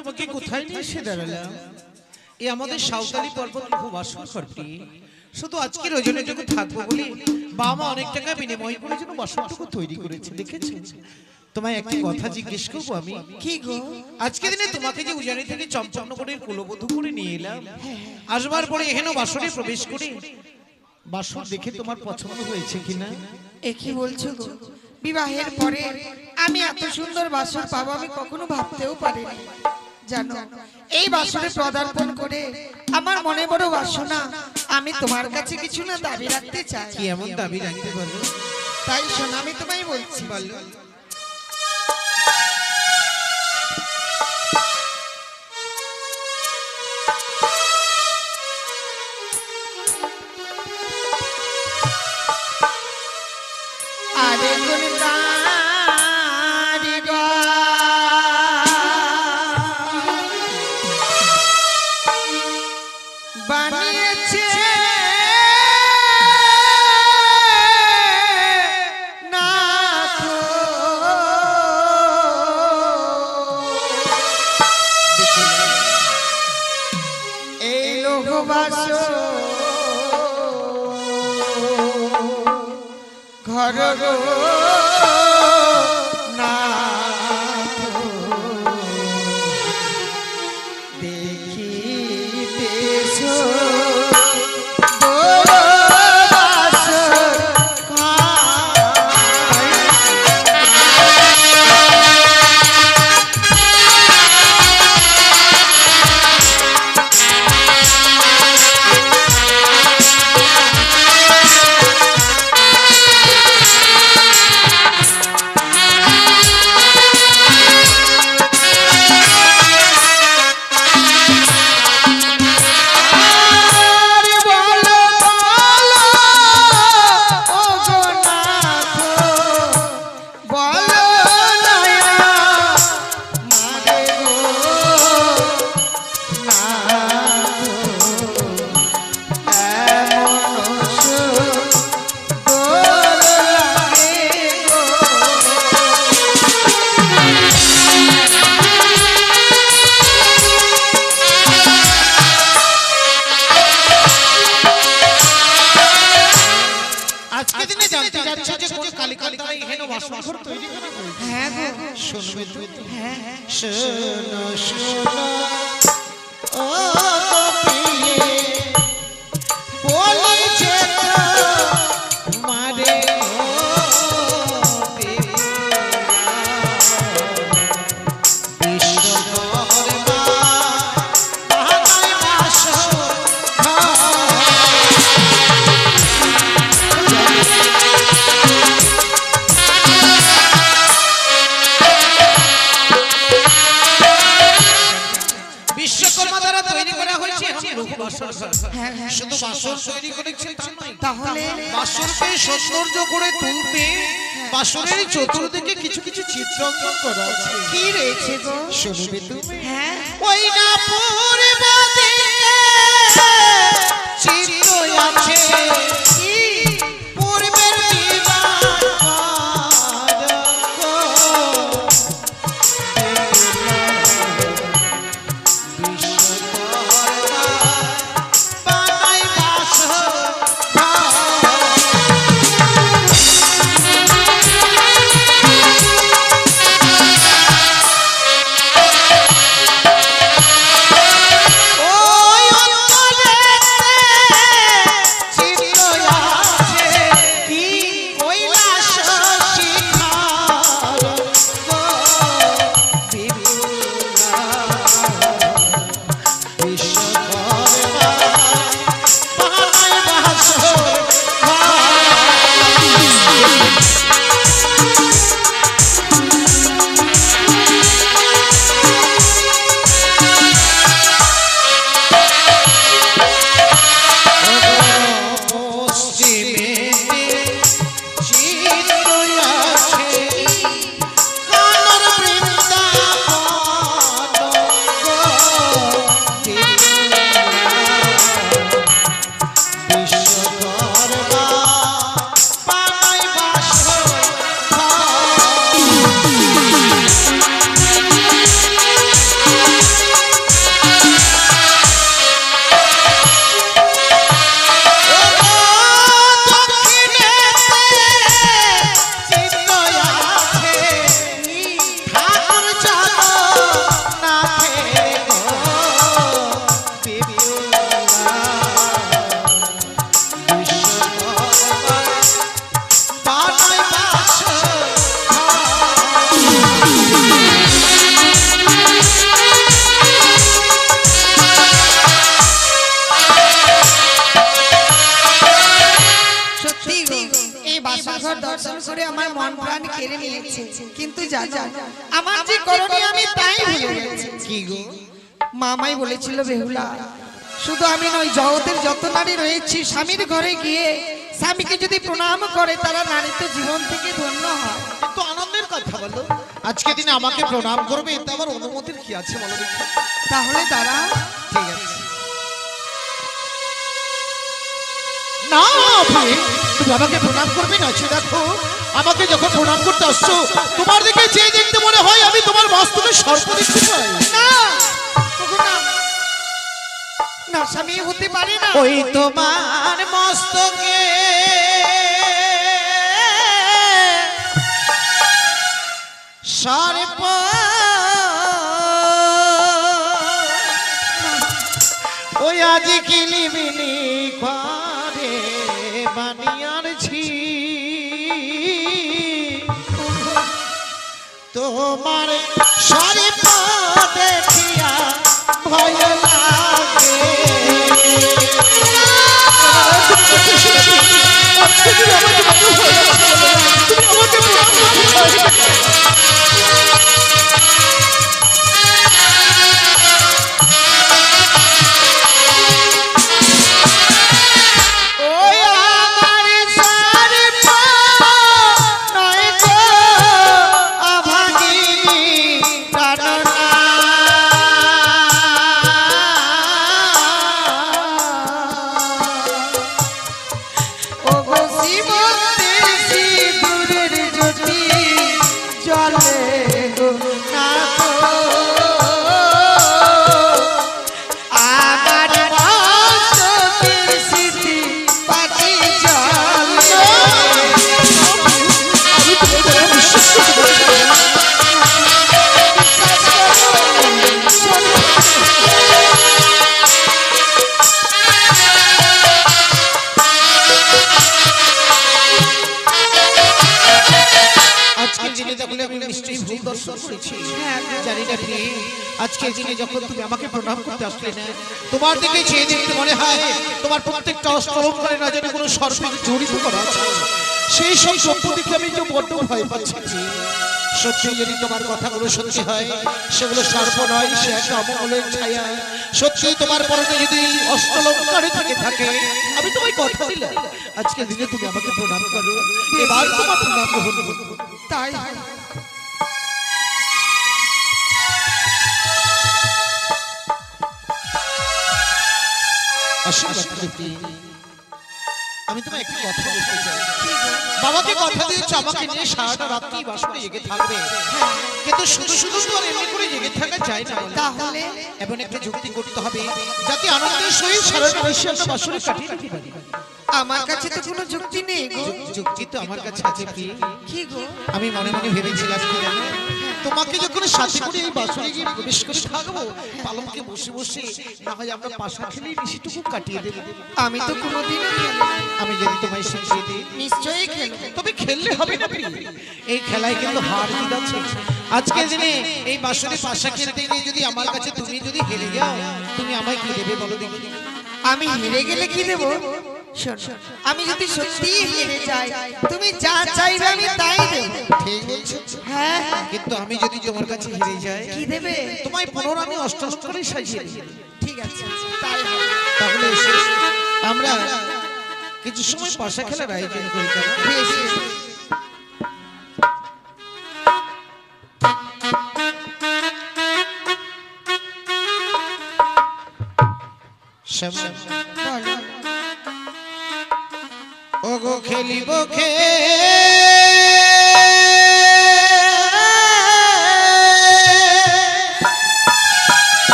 তোমাকে কোথায় নিয়ে এসে দাঁড়ালাম? এই আমাদের সাঁওতালি পর্বত খুব করবি শুধু আজকে রজনীটুকু থাকব বলে বাবা মা অনেক টাকা বিনিময় করে যেন বাসনটুকু তৈরি করেছে দেখেছ তোমায় একটা কথা জিজ্ঞেস করব আমি? কি গো? আজকে দিনে তোমাকে যে উজানি থেকে চম্পকনগরের কুলবধূ করে নিয়ে এলাম। আসবার পরে এখানে বাসনে প্রবেশ করে বাসন দেখে তোমার পছন্দ হয়েছে কিনা? এ কি বলছো গো? বিবাহের পরে আমি এত সুন্দর বাসর পাবো আমি কখনো ভাবতেও পারিনি জানো এই বাসনে পদার্পণ করে আমার মনে বড় বাসনা আমি তোমার কাছে কিছু না দাবি রাখতে চাই। কি এমন দাবি রাখতে পারো? তাই শোনা আমি তোমায় বলছি বলো। এই লোহবাস ঘর শুনবে তুমি হ্যাঁ হ্যাঁ শোনো শোনো বাসরকে সৌন্দর্য করে তুলতে বাসরের চতুর্দিকে কিছু কিছু চিত্র অঙ্কন করা আছে। কি রয়েছে গো? শুনবে তুমি? হ্যাঁ। ওই না পূর্ব দিকে চিত্র আছে। কিন্তু জানো আমার যে করণীয় আমি তাই ভুলে গেছি। কি গো? মামাই বলেছিল বেহুলা শুধু আমি নই জগতের যত নারী রয়েছে স্বামীর ঘরে গিয়ে স্বামীকে যদি প্রণাম করে তারা নারী তো জীবন থেকে ধন্য হয়। তো আনন্দের কথা বলো। আজকে দিনে আমাকে প্রণাম করবে এতে আমার অনুমতির কি আছে বলো তাহলে তারা ঠিক আছে। না ভাই, তুমি আমাকে প্রণাম করবে না? সে দেখো আমাকে যখন প্রণাম করতে আসছো তোমার দিকে চেয়ে দেখতে মনে হয় আমি তোমার বাস্তবে সর্প দেখতে পাই না। ওগো না না স্বামী হতে পারে না। ওই তোমার মস্তকে সর্প ওই আজ কিলিমিলি করে তোমার সর্প দেখিয়া ভয় লাগে। আজকে দিনে যখন তুমি আমাকে প্রণাম করতে আসলে না তোমার দিকে চেয়ে দেখতে মনে হয়, তোমার প্রত্যেকটা অস্তরম করে না যেন কোনো সর্পের জড়িত করা আছে। সেই সব সভ্য আমি যে বড্ড ভয় পাচ্ছি। সত্যি যদি তোমার কথাগুলো সত্যি হয়, সেগুলো সর্প নয়, সে একটা অমঙ্গলের ছায়া। সত্যি তোমার পরনে যদি অষ্টলঙ্কারে থেকে থাকে, আমি তোমায় কথা দিলাম। আজকে দিনে তুমি আমাকে প্রণাম করো। এবার তোমার প্রণাম গ্রহণ করব তাই আশীর্বাদ করতে আমি তোমায় একটা কথা বলতে চাই। বাবাকে কথা দিয়েছ আমাকে নিয়ে সারাটা রাত্রি বাসনে জেগে থাকবে। কিন্তু শুধু শুধু তো আর এমনি করে জেগে থাকা যায় না। তাহলে? এমন একটা যুক্তি করতে হবে যাতে আনন্দের সহিত সারাটা বিশ্বে আমরা কাটিয়ে দিতে পারি। আমার কাছে তো কোনো যুক্তি নেই গো। যুক্তি তো আমার কাছে আছে কি কি গো? আমি মনে মনে ভেবেছিলাম কি জানো? তোমাকে যখন সাথে করে এই বাসনে গিয়ে প্রবেশ করে থাকব পালমকে বসে বসে না হয় আমরা পাশা খেলেই বেশিটুকু কাটিয়ে দেবো। আমি তো কোনোদিনও খেলি আমি যদি তোমায় শিখিয়ে দিই নিশ্চয়ই খেলব তবে খেললে হবে না। এই খেলায় কিন্তু হার জিত আছে। আজকের দিনে এই বাসরে পাশা খেলতে গিয়ে যদি আমার কাছে তুমি যদি হেরে যাও তুমি আমায় কি দেবে বলো দেখি। আমি হেরে গেলে কি দেব? আমি যদি সত্যি হেরে যাই তুমি যা চাইবে আমি তাই দেব। ঠিক বলছো হ্যাঁ? কিন্তু আমি যদি তোমার কাছে হেরে যাই কি দেবে? তোমায় পুনরায় আমি অষ্টলঙ্কারে সাজিয়ে দেব। ঠিক আছে। তাহলে আমরা কিছু সময় পাশা খেলার আয়োজন করি বেশ। শ্যাম ওগো খেলিব খে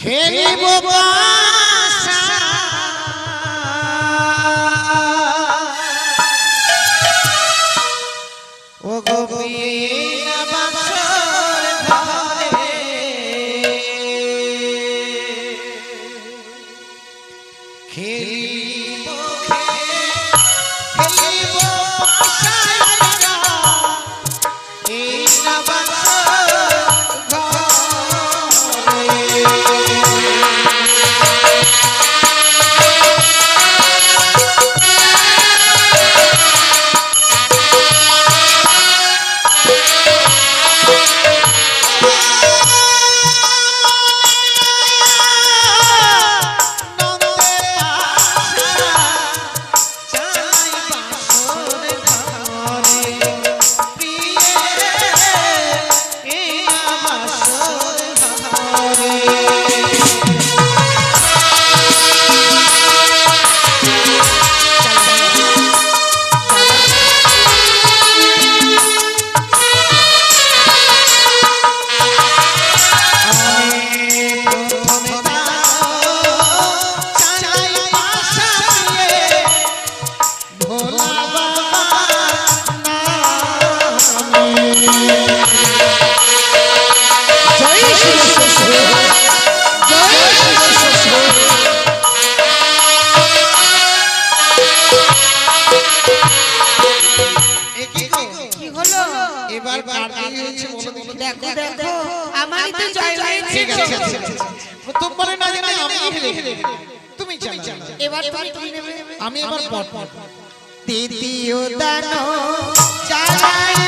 খেলিব বাসা। আমি এবার পট দানো চালাই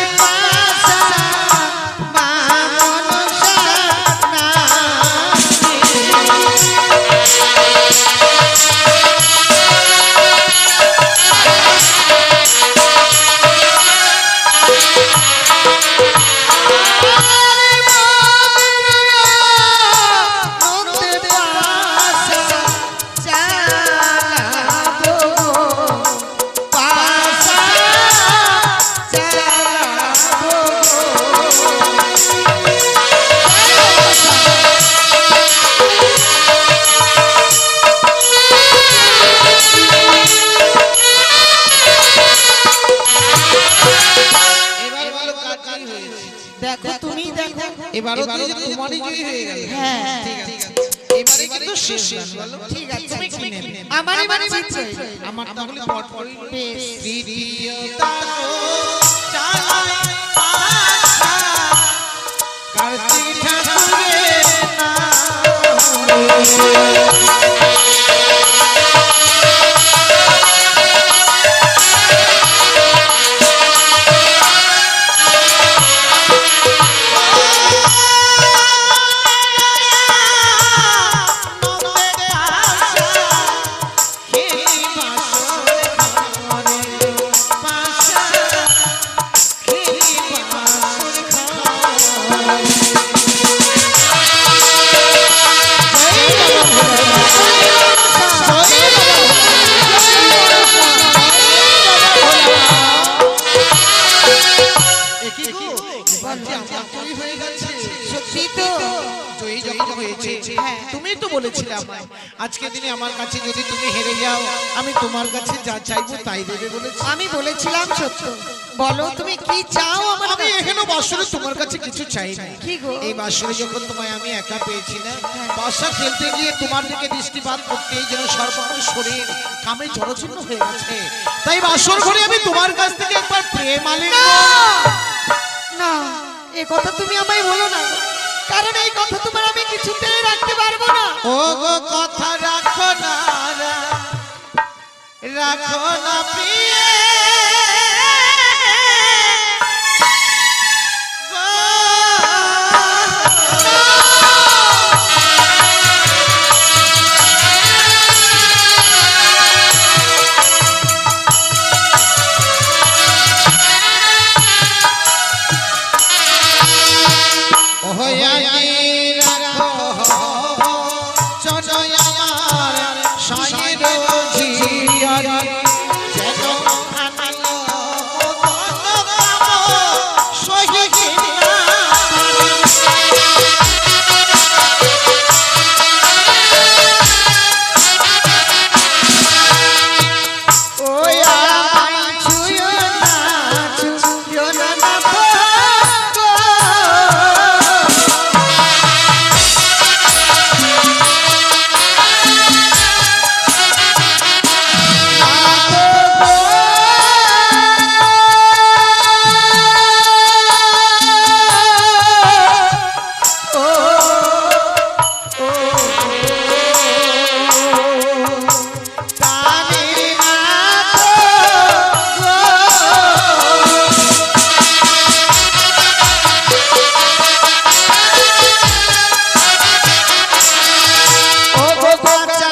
দেখো তুমি দেখো যে তোমারই জয় হয়ে গেল। হ্যাঁ ঠিক আছে। এবারে কিন্তু শেষ বলো ঠিক আছে তুমি কি নেবে আমার এবারে জিতছে আমার তাহলে পট করি বেশ। কার্তিক ঠাকুরের নামে। তোমার কাছে যা চাইব তাই দেবে বলেছি। আমি বলেছিলাম সত্য। বলো তুমি কি চাও আমার আমি? এখানে বাসরে তোমার কাছে কিছু চাই না কি গো? এই বাসরে যখন তোমায় আমি একা পেয়েছি না বাসা খেলতে গিয়ে তোমার দিকে দৃষ্টিপাত করতেই যেন সর্বাঙ্গ শরীর কামে জড়চিন্ন হয়ে গেছে। তাই বাসর ঘরে আমি তোমার কাছ থেকে একবার প্রেম আলিঙ্গন না! এ কথা তুমি আমায় বলো না। কারণ এই কথা তোমার আমি কিছুতেই রাখতে পারব না। ও গো কথা রাখো না রা- রাখো না প্রিয়ে। আজকে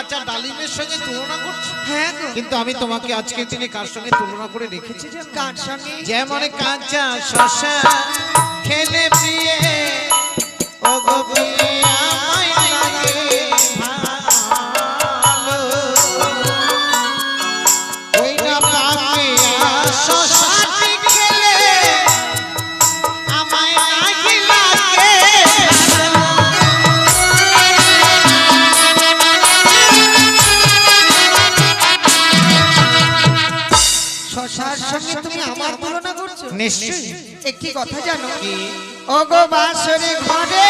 কাঁচা ডালিমের সঙ্গে তুলনা করছি? হ্যাঁ গো। কিন্তু আমি তোমাকে আজকের দিনে কার সঙ্গে তুলনা করে রেখেছি? কার সঙ্গে? যেমন কাঁচা শশা খেলে প্রিয়ে ও গো প্রিয়ে। কথা জানো কি? ও গো বাসরে ঘরে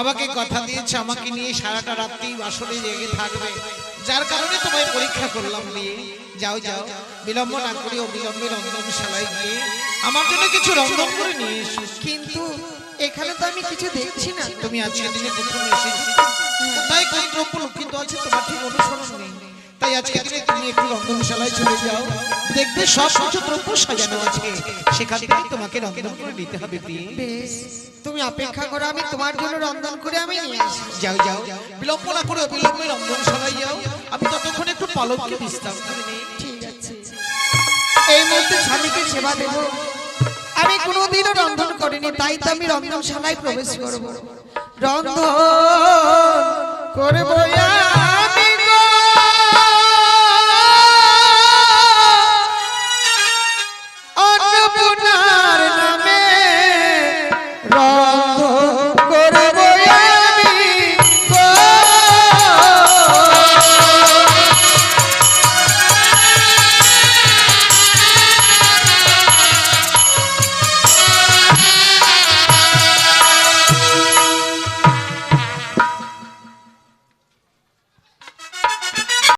বাবাকে কথা দিয়েছে, আমাকে নিয়ে সারাটা রাত্রি বাসনে জেগে থাকবে। যার কারণে তোমায় পরীক্ষা করলাম নিয়ে যাও যাও। বিলম্ব না করি অবিলম্বে রন্ধনশালায় গিয়ে আমার জন্য কিছু রন্ধন করে নিয়ে এসো। কিন্তু এখানে তো আমি কিছু দেখছি না। তুমি আজকে দিনে প্রথম এসেছি। কোথায় কোন দ্রব্য লুকিত আছে তোমার ঠিক অনুসরণ নেই। তাই আজকে দিনে তুমি একটু রন্ধনশালায় চলে যাও। দেখবে সব কিছু দ্রব্য সাজানো আছে। সেখান থেকে তোমাকে রন্ধন করে নিতে হবে বেশ তুমি অপেক্ষা করো আমি তোমার জন্য রন্ধন করে আমি যাও যাও। বিলম্ব না করে অবিলম্বে রন্ধনশালায় যাও। আমি ততক্ষণ একটু পালককে বিশ্রাম করে নিই। ঠিক আছে। এই মুহূর্তে স্বামীকে সেবা দেব। আমি কোনোদিনও রন্ধন করিনি তাই তো আমি রন্ধনশালায় প্রবেশ করব। রন্ধন করব